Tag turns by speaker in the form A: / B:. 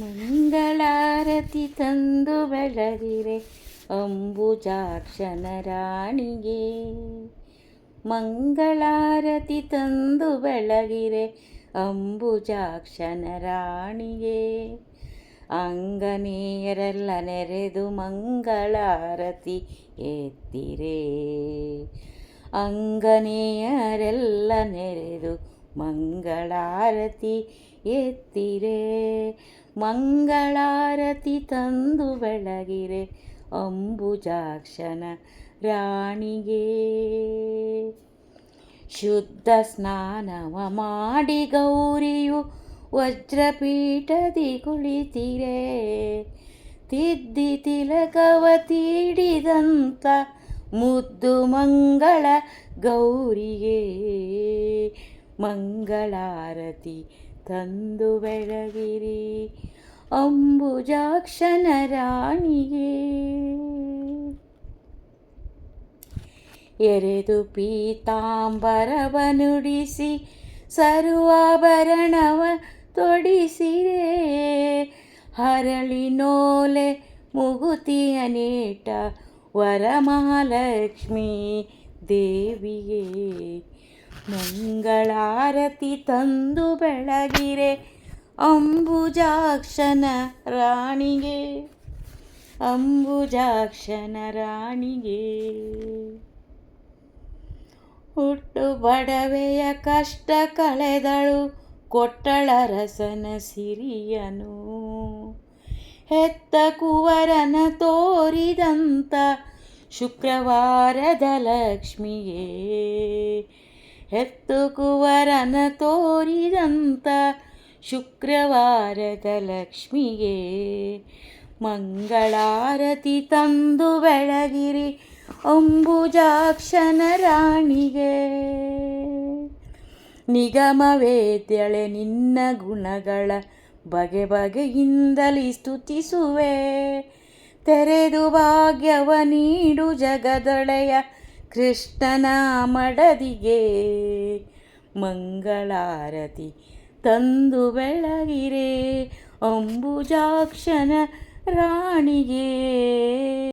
A: ಮಂಗಳಾರತಿ ತಂದು ಬೆಳಗಿರೆ ಅಂಬುಜಾಕ್ಷನ ರಾಣಿಗೆ. ಮಂಗಳಾರತಿ ತಂದು ಬೆಳಗಿರೆ ಅಂಬುಜಾಕ್ಷನ ರಾಣಿಗೆ. ಅಂಗನೇಯರೆಲ್ಲ ನೆರೆದು ಮಂಗಳಾರತಿ ಎತ್ತಿರೆ. ಅಂಗನೇಯರೆಲ್ಲ ನೆರೆದು ಮಂಗಳಾರತಿ ಎತ್ತಿರೆ, ಮಂಗಳಾರತಿ ತಂದು ಬೆಳಗಿರೆ ಅಂಬುಜಾಕ್ಷನ ರಾಣಿಗೆ. ಶುದ್ಧ ಸ್ನಾನವ ಮಾಡಿ ಗೌರಿಯು ವಜ್ರಪೀಠದಿ ಕುಳಿತಿರೆ, ತಿದ್ದಿ ತಿಲಕವ ತೀಡಿದಂಥ ಮುದ್ದು ಮಂಗಳ ಗೌರಿಗೆ. ಮಂಗಳಾರತಿ ತಂದು ಬೆಳಗಿರಿ ಅಂಬುಜಾಕ್ಷನ ರಾಣಿಗೆ. ಎರೆದು ಪೀತಾಂಬರವನುಡಿಸಿ ಸರ್ವಾಭರಣವ ತೊಡಿಸಿರೆ. ಹರಳಿನೋಲೆ ಮುಗುತಿಯ ನೇಟ ವರಮಹಾಲಕ್ಷ್ಮೀ ದೇವಿಗೆ ಮಂಗಳಾರತಿ ತಂದು ಬೆಳಗಿರೆ ಅಂಬುಜಾಕ್ಷನ ರಾಣಿಗೆ. ಅಂಬುಜಾಕ್ಷನ ರಾಣಿಗೆ. ಹುಟ್ಟು ಬಡವೆಯ ಕಷ್ಟ ಕಳೆದಳು ಕೊಟ್ಟಳ ರಸನ ಸಿರಿಯನು. ಹೆತ್ತ ಕುವರನ ತೋರಿದಂತ ಶುಕ್ರವಾರದ ಲಕ್ಷ್ಮಿಗೆ ಹೆತ್ತು ಕುವರನ ತೋರಿದಂತ ಶುಕ್ರವಾರದ ಲಕ್ಷ್ಮಿಗೆ ಮಂಗಳಾರತಿ ತಂದು ಬೆಳಗಿರಿ ಅಂಬುಜಾಕ್ಷನ ರಾಣಿಗೆ. ನಿಗಮವೇದ್ಯಳೆ ನಿನ್ನ ಗುಣಗಳ ಬಗೆ ಬಗೆಯಿಂದಲಿ ಸ್ತುತಿಸುವೆ. ತೆರೆದು ಭಾಗ್ಯವ ನೀಡು ಜಗದೊಳೆಯ ಕೃಷ್ಣನ ಮಡದಿಗೆ ಮಂಗಳಾರತಿ ತಂದು ಬೆಳಗಿರೆ ಅಂಬುಜಾಕ್ಷನ ರಾಣಿಗೆ.